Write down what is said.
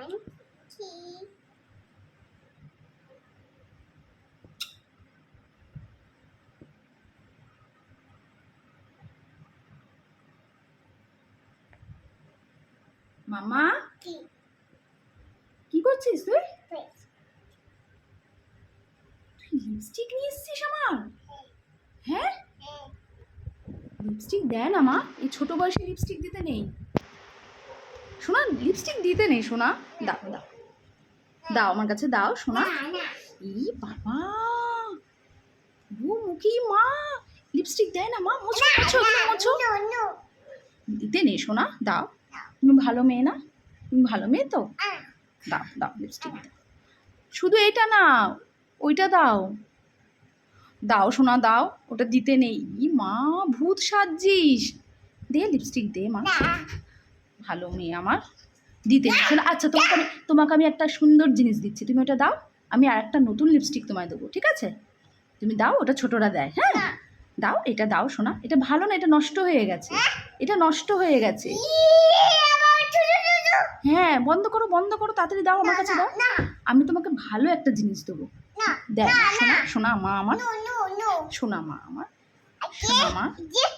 One, two. মামা. কি করছিস তুই. তুই লিপস্টিক নিয়ে এসেছিস আমার? হ্যাঁ। লিপস্টিক দেয় না মা এই ছোট বয়সে লিপস্টিক দিতে নেই। শোনা লিপস্টিক দিতে নেই শোনা দাও দাও। দাও আমার কাছে দাও শোনা না না। ই বাবা। ও মুখি মা। লিপস্টিক দেয় না মা মোছো মোছো মোছো। দিতে নেই শোনা দাও। তুমি ভালো মেয়ে না? তুমি ভালো মেয়ে তো? দাও দাও লিপস্টিক দাও। শুধু এটা না ওইটা দাও। দাও সোনা দাও। ওটা দিতে নেই। ই মা ভূত সাজছিস। দে লিপস্টিক দে মা। ভালো মেয়ে আমার দিতে শোনা আচ্ছা তোমাকে আমি তোমাকে আমি একটা সুন্দর জিনিস দিচ্ছি। তুমি ওটা দাও আমি আর একটা নতুন লিপস্টিক তোমায় দেবো ঠিক আছে? তুমি দাও ওটা ছোটরা দেয় হ্যাঁ? দাও এটা দাও শোনা এটা ভালো না এটা নষ্ট হয়ে গেছে। এটা নষ্ট হয়ে গেছে। ছোট হ্যাঁ বন্ধ করো বন্ধ করো তাড়াতাড়ি দাও আমার কাছে দাও। আমি তোমাকে ভালো একটা জিনিস দেবো। দেখ শোনা শোনা মা আমার। শোনা মা আমার। শোনা মা। just